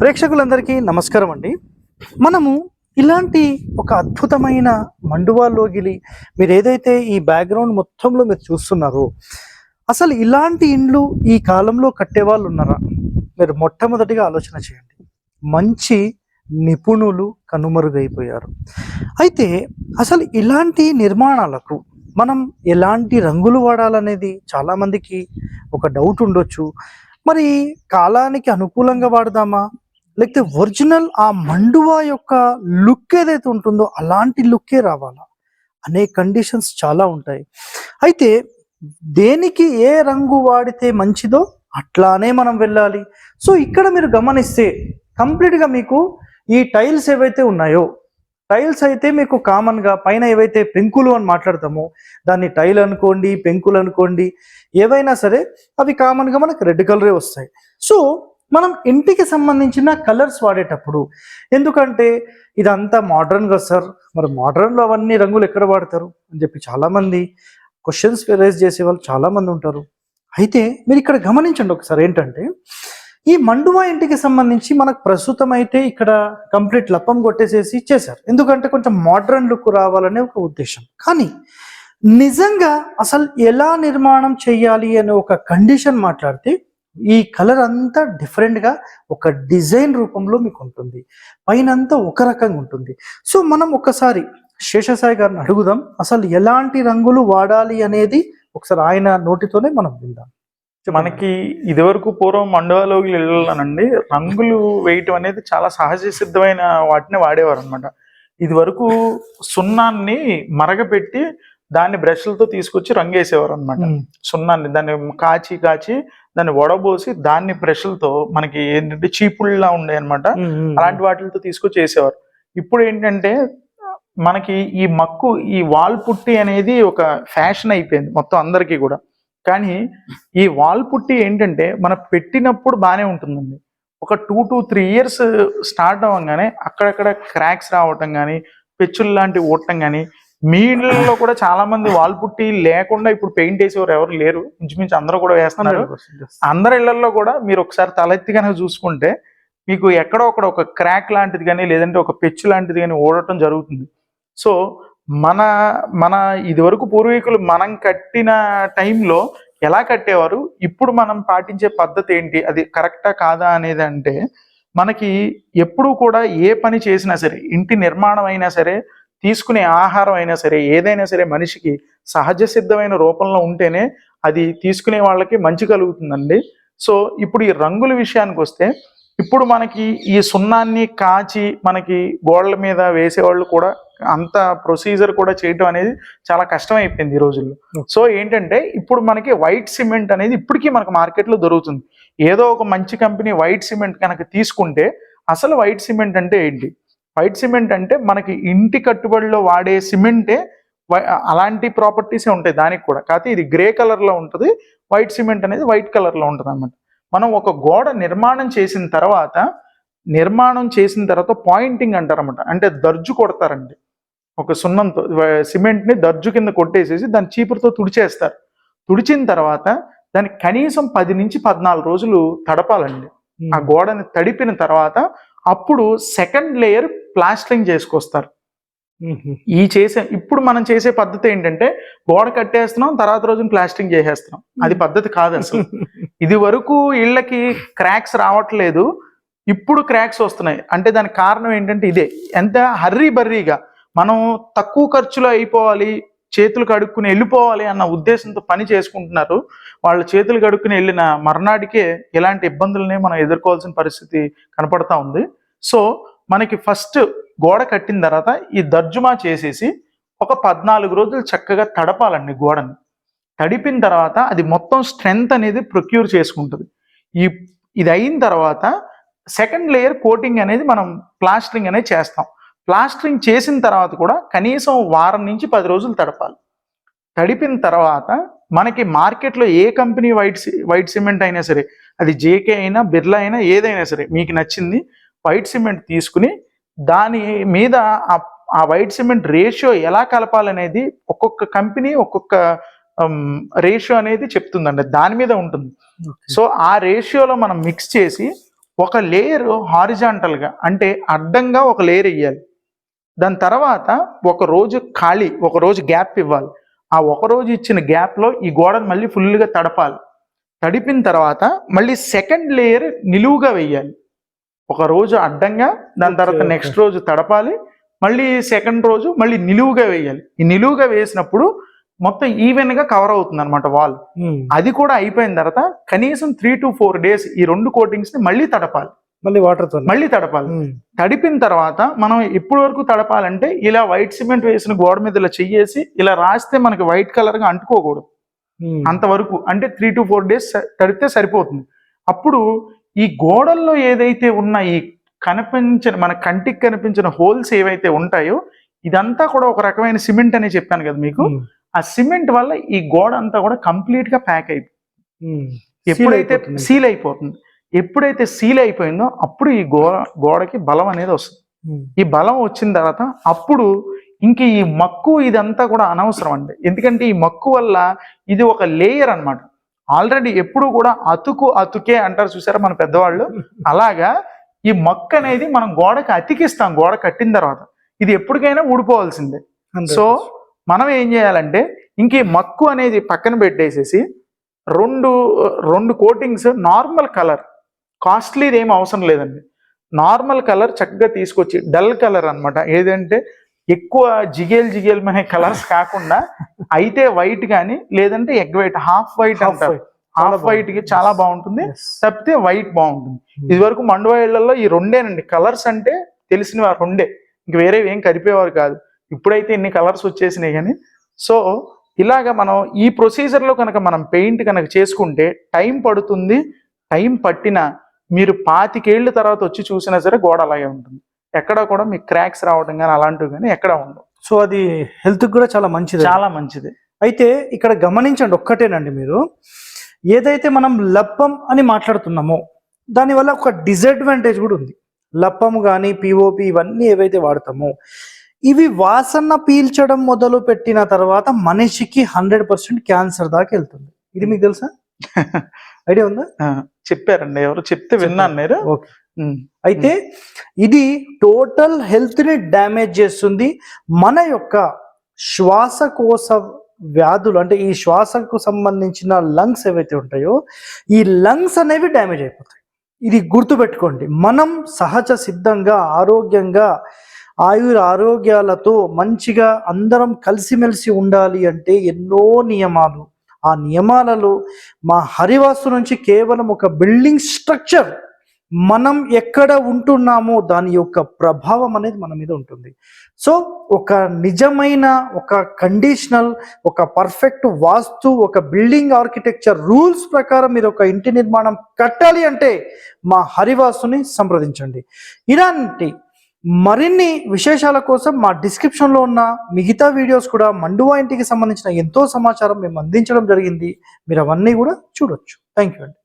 ప్రేక్షకులందరికీ నమస్కారం అండి. మనము ఇలాంటి ఒక అద్భుతమైన మండువా లోగిలి మీరు ఏదైతే ఈ బ్యాక్గ్రౌండ్ మొత్తంలో మీరు చూస్తున్నారో అసలు ఇలాంటి ఇండ్లు ఈ కాలంలో కట్టే వాళ్ళు ఉన్నారా? మీరు మొట్టమొదటిగా ఆలోచన చేయండి. మంచి నిపుణులు కనుమరుగైపోయారు. అయితే అసలు ఇలాంటి నిర్మాణాలకు మనం ఎలాంటి రంగులు వాడాలనేది చాలామందికి ఒక డౌట్ ఉండొచ్చు. మరి కాలానికి అనుకూలంగా వాడదామా? లేకపోతే ఒరిజినల్ ఆ మండువా యొక్క లుక్ ఏదైతే ఉంటుందో అలాంటి లుక్కే రావాలా? అనే కండిషన్స్ చాలా ఉంటాయి. అయితే దేనికి ఏ రంగు వాడితే మంచిదో అట్లానే మనం వెళ్ళాలి. సో ఇక్కడ మీరు గమనిస్తే కంప్లీట్గా మీకు ఈ టైల్స్ ఏవైతే ఉన్నాయో టైల్స్ అయితే మీకు కామన్గా పైన ఏవైతే పెంకులు అని మాట్లాడతామో దాన్ని టైల్ అనుకోండి పెంకులు అనుకోండి ఏవైనా సరే అవి కామన్గా మనకు రెడ్ కలరే వస్తాయి. సో మనం ఇంటికి సంబంధించిన కలర్స్ వాడేటప్పుడు ఎందుకంటే ఇదంతా మోడర్న్గా సార్ మరి మోడర్న్లో అవన్నీ రంగులు ఎక్కడ వాడతారు అని చెప్పి చాలామంది క్వశ్చన్స్ రేజ్ చేసే వాళ్ళు చాలామంది ఉంటారు. అయితే మీరు ఇక్కడ గమనించండి ఒకసారి ఏంటంటే ఈ మండువా ఇంటికి సంబంధించి మనకు ప్రస్తుతం అయితే ఇక్కడ కంప్లీట్ లప్పం కొట్టేసేసి ఇచ్చేశారు ఎందుకంటే కొంచెం మోడర్న్ లుక్ రావాలనే ఒక ఉద్దేశం. కానీ నిజంగా అసలు ఎలా నిర్మాణం చేయాలి అనే ఒక కండిషన్ మాట్లాడితే ఈ కలర్ అంతా డిఫరెంట్గా ఒక డిజైన్ రూపంలో మీకు ఉంటుంది. పైన అంతా ఒక రకంగా ఉంటుంది. సో మనం ఒకసారి శేషసాయి గారిని అడుగుదాం. అసలు ఎలాంటి రంగులు వాడాలి అనేది ఒకసారి ఆయన నోటితోనే మనం విందాం. మనకి ఇదివరకు పూర్వం మండవాలోకి వెళ్ళాలనండి రంగులు వేయటం అనేది చాలా సహజ సిద్ధమైన వాటిని వాడేవారు అనమాట ఇది వరకు సున్నాన్ని మరగపెట్టి దాన్ని బ్రష్లతో తీసుకొచ్చి రంగు వేసేవారు అనమాట సున్నాన్ని దాన్ని కాచి కాచి దాన్ని వడబోసి దాన్ని బ్రష్లతో మనకి ఏంటంటే చీపుల్లా ఉండే అనమాట అలాంటి వాటితో తీసుకొచ్చి వేసేవారు. ఇప్పుడు ఏంటంటే మనకి ఈ మక్కు ఈ వాల్ పుట్టి అనేది ఒక ఫ్యాషన్ అయిపోయింది మొత్తం అందరికీ కూడా. కానీ ఈ వాల్ పుట్టి ఏంటంటే మనం పెట్టినప్పుడు బాగానే ఉంటుందండి. ఒక two to three years start అవ్వగానే అక్కడక్కడ క్రాక్స్ రావటం కానీ పెచ్చులు లాంటివి ఓడటం కానీ మీ ఇళ్ళల్లో కూడా చాలా మంది వాల్ పుట్టి లేకుండా ఇప్పుడు పెయింట్ వేసేవారు ఎవరు లేరు. ఇంచుమించు అందరూ కూడా వేస్తున్నారు. అందరి ఇళ్ళలో కూడా మీరు ఒకసారి తలెత్తి కనుక చూసుకుంటే మీకు ఎక్కడో ఒకడ ఒక క్రాక్ లాంటిది కానీ లేదంటే ఒక పెచ్చు లాంటిది కానీ ఓడటం జరుగుతుంది. సో మన మన ఇదివరకు పూర్వీకులు మనం కట్టిన టైంలో ఎలా కట్టేవారు? ఇప్పుడు మనం పాటించే పద్ధతి ఏంటి? అది కరెక్టా కాదా అనేది అంటే మనకి ఎప్పుడూ కూడా ఏ పని చేసినా సరే ఇంటి నిర్మాణం అయినా సరే తీసుకునే ఆహారం అయినా సరే ఏదైనా సరే మనిషికి సహజ సిద్ధమైన రూపంలో ఉంటేనే అది తీసుకునే వాళ్ళకి మంచి కలుగుతుందండి. సో ఇప్పుడు ఈ రంగుల విషయానికి వస్తే ఇప్పుడు మనకి ఈ సున్నాన్ని కాచి మనకి గోడల మీద వేసేవాళ్ళు కూడా అంత ప్రొసీజర్ కూడా చేయటం అనేది చాలా కష్టం అయిపోయింది ఈ రోజుల్లో. సో ఏంటంటే ఇప్పుడు మనకి వైట్ సిమెంట్ అనేది ఇప్పటికీ మనకు మార్కెట్లో దొరుకుతుంది. ఏదో ఒక మంచి కంపెనీ వైట్ సిమెంట్ కనుక తీసుకుంటే అసలు వైట్ సిమెంట్ అంటే ఏంటి? వైట్ సిమెంట్ అంటే మనకి ఇంటి కట్టుబడిలో వాడే సిమెంటే అలాంటి ప్రాపర్టీసే ఉంటాయి దానికి కూడా. కాకపోతే ఇది గ్రే కలర్లో ఉంటుంది వైట్ సిమెంట్ అనేది వైట్ కలర్లో ఉంటుంది అన్నమాట మనం ఒక గోడ నిర్మాణం చేసిన తర్వాత నిర్మాణం చేసిన తర్వాత పాయింటింగ్ అంటారన్నమాట. అంటే దర్జు కొడతారండి. ఒక సున్నంతో సిమెంట్ని దర్జు కింద కొట్టేసేసి దాన్ని చీపురుతో తుడిచేస్తారు. తుడిచిన తర్వాత దాన్ని కనీసం పది నుంచి పద్నాలుగు రోజులు తడపాలండి. ఆ గోడని తడిపిన తర్వాత అప్పుడు సెకండ్ లేయర్ ప్లాస్టరింగ్ చేసుకొస్తారు. ఈ చేసే ఇప్పుడు మనం చేసే పద్ధతి ఏంటంటే గోడ కట్టేస్తున్నాం తర్వాత రోజున ప్లాస్టరింగ్ చేసేస్తున్నాం. అది పద్ధతి కాదు అసలు. ఇది వరకు ఇళ్ళకి క్రాక్స్ రావట్లేదు. ఇప్పుడు క్రాక్స్ వస్తున్నాయి. అంటే దానికి కారణం ఏంటంటే ఇదే. ఎంత హర్రీ బర్రీగా మనం తక్కువ ఖర్చులో అయిపోవాలి చేతులు కడుక్కుని వెళ్ళిపోవాలి అన్న ఉద్దేశంతో పని చేసుకుంటున్నారు. వాళ్ళ చేతులు కడుక్కుని వెళ్ళిన మర్నాటికే ఇలాంటి ఇబ్బందులనే మనం ఎదుర్కోవాల్సిన పరిస్థితి కనపడతా ఉంది. సో మనకి ఫస్ట్ గోడ కట్టిన తర్వాత ఈ దర్జుమా చేసేసి ఒక పద్నాలుగు రోజులు చక్కగా తడపాలండి గోడని. తడిపిన తర్వాత అది మొత్తం స్ట్రెంగ్త్ అనేది ప్రొక్యూర్ చేసుకుంటుంది. ఈ ఇది అయిన తర్వాత సెకండ్ లేయర్ కోటింగ్ అనేది మనం ప్లాస్టరింగ్ అనేది చేస్తాం. ప్లాస్టరింగ్ చేసిన తర్వాత కూడా కనీసం వారం నుంచి పది రోజులు తడపాలి. తడిపిన తర్వాత మనకి మార్కెట్లో ఏ కంపెనీ వైట్ సి- వైట్ సిమెంట్ అయినా సరే అది జేకే అయినా బిర్లా అయినా ఏదైనా సరే మీకు నచ్చింది వైట్ సిమెంట్ తీసుకుని దాని మీద ఆ- వైట్ సిమెంట్ రేషియో ఎలా కలపాలనేది ఒక్కొక్క కంపెనీ ఒక్కొక్క రేషియో అనేది చెప్తుందండి. దాని మీద ఉంటుంది. సో ఆ రేషియోలో మనం మిక్స్ చేసి ఒక లేయర్ హారిజాంటల్గా అంటే అడ్డంగా ఒక లేయర్ వేయాలి. దాని తర్వాత ఒక రోజు ఖాళీ ఒక రోజు గ్యాప్ ఇవ్వాలి. ఆ ఒక రోజు ఇచ్చిన గ్యాప్లో ఈ గోడను మళ్ళీ full గా తడపాలి. తడిపిన తర్వాత మళ్ళీ సెకండ్ లేయర్ నిలువుగా వేయాలి. ఒక రోజు అడ్డంగా దాని తర్వాత. నెక్స్ట్ రోజు తడపాలి. మళ్ళీ సెకండ్ రోజు మళ్ళీ నిలువుగా వేయాలి. ఈ నిలువుగా వేసినప్పుడు మొత్తం ఈవెన్గా కవర్ అవుతుంది అనమాట వాల్ ఉమ్. అది కూడా అయిపోయిన తర్వాత కనీసం త్రీ టు ఫోర్ డేస్ ఈ రెండు కోటింగ్స్ని మళ్ళీ తడపాలి. మళ్ళీ వాటర్తో మళ్ళీ తడపాలి. ఉమ్. తడిపిన తర్వాత మనం ఎప్పటి వరకు తడపాలంటే ఇలా వైట్ సిమెంట్ వేసిన గోడ మీద ఇలా చెయ్యేసి ఇలా రాస్తే మనకి వైట్ కలర్గా అంటుకోకూడదు. ఉమ్. అంతవరకు. అంటే త్రీ టు ఫోర్ డేస్ తడిపితే సరిపోతుంది. అప్పుడు ఈ గోడల్లో ఏదైతే ఉన్న ఈ కనిపించిన మన కంటికి కనిపించిన హోల్స్ ఏవైతే ఉంటాయో ఇదంతా కూడా ఒక రకమైన సిమెంట్ అని చెప్పాను కదా మీకు. ఆ సిమెంట్ వల్ల ఈ గోడ అంతా కూడా కంప్లీట్గా ప్యాక్ అయిపోయింది ఉమ్. ఎప్పుడైతే అయిపోతుంది. సీల్ అయిపోతుంది ఎప్పుడైతే సీల్ అయిపోయిందో అప్పుడు ఈ గో గోడకి బలం అనేది వస్తుంది. ఈ బలం వచ్చిన తర్వాత అప్పుడు ఇంక ఈ మక్కు ఇదంతా కూడా అనవసరం అండి ఎందుకంటే ఈ మక్కు వల్ల ఇది ఒక లేయర్ అన్నమాట ఆల్రెడీ ఎప్పుడు కూడా అతుకు అతుకే అంటారు చూసారా మన పెద్దవాళ్ళు? అలాగా ఈ మక్కు అనేది మనం గోడకి అతికిస్తాం గోడ కట్టిన తర్వాత. ఇది ఎప్పటికైనా ఊడిపోవాల్సిందే. సో. మనం ఏం చేయాలంటే ఇంక ఈ మక్కు అనేది పక్కన పెట్టేసేసి రెండు రెండు కోటింగ్స్ నార్మల్ కలర్. కాస్ట్లీది ఏం అవసరం లేదండి. నార్మల్ కలర్ చక్కగా తీసుకొచ్చి డల్ కలర్ అన్నమాట. ఏదంటే ఎక్కువ జిగేల్ జిగేల్ అనే కలర్స్ కాకుండా అయితే వైట్ కానీ లేదంటే ఎగ్ వైట్ హాఫ్ వైట్ అంటారు. హాఫ్ వైట్కి. చాలా బాగుంటుంది. తప్పితే వైట్ బాగుంటుంది. Hmm. ఇది వరకు మండువా ఇళ్ళలో ఈ రెండేనండి. కలర్స్ అంటే తెలిసినవి ఆ రెండే. ఇంక వేరే ఏం కలిపేవారు కాదు. ఇప్పుడైతే ఇన్ని కలర్స్ వచ్చేసినాయి కానీ. సో ఇలాగ మనం ఈ ప్రొసీజర్లో కనుక మనం పెయింట్ కనుక చేసుకుంటే టైం పడుతుంది. టైం పట్టిన మీరు పాతికేళ్ళ తర్వాత వచ్చి చూసినా సరే గోడ అలాగే ఉంటుంది. ఎక్కడ కూడా మీకు క్రాక్స్ రావడం కానీ అలాంటివి కానీ ఎక్కడ ఉండవు. సో అది హెల్త్ కూడా చాలా మంచిది. చాలా మంచిది. అయితే ఇక్కడ గమనించండి ఒక్కటేనండి మీరు. ఏదైతే మనం లప్పం అని మాట్లాడుతున్నామో దానివల్ల ఒక డిసడ్వాంటేజ్ కూడా ఉంది. లప్పం కానీ పిఓపి ఇవన్నీ ఏవైతే వాడతామో ఇవి వాసన పీల్చడం మొదలు పెట్టిన తర్వాత మనిషికి హండ్రెడ్ పర్సెంట్ క్యాన్సర్ దాకా వెళ్తుంది. ఇది మీకు తెలుసా? ఐడియా ఉందా? చెప్పారండి. ఎవరు చెప్తే విన్నాను నేను ఓకే. అయితే ఇది టోటల్ హెల్త్ని డ్యామేజ్ చేస్తుంది. మన యొక్క శ్వాసకోశ వ్యాధులు అంటే ఈ శ్వాసకు సంబంధించిన లంగ్స్ ఏవైతే ఉంటాయో ఈ లంగ్స్ అనేవి డ్యామేజ్ అయిపోతాయి. ఇది గుర్తుపెట్టుకోండి. మనం సహజ సిద్ధంగా ఆరోగ్యంగా ఆయుర ఆరోగ్యాలతో మంచిగా అందరం కలిసిమెలిసి ఉండాలి అంటే ఎన్నో నియమాలు. ఆ నియమాలలో మా హరివాసు నుంచి కేవలం ఒక బిల్డింగ్ స్ట్రక్చర్ మనం ఎక్కడ ఉంటున్నామో దాని యొక్క ప్రభావం అనేది మన మీద ఉంటుంది. సో ఒక నిజమైన ఒక కండిషనల్ ఒక పర్ఫెక్ట్ వాస్తు ఒక బిల్డింగ్ ఆర్కిటెక్చర్ రూల్స్ ప్రకారం మీరు ఒక ఇంటి నిర్మాణం కట్టాలి అంటే మా హరివాసుని సంప్రదించండి. ఇలాంటి మరిన్ని విశేషాల కోసం మా డిస్క్రిప్షన్లో ఉన్న మిగతా వీడియోస్ కూడా మండువా ఇంటికి సంబంధించిన ఎంతో సమాచారం మేము అందించడం జరిగింది. మీరు అవన్నీ కూడా చూడొచ్చు. థ్యాంక్ యూ అండి.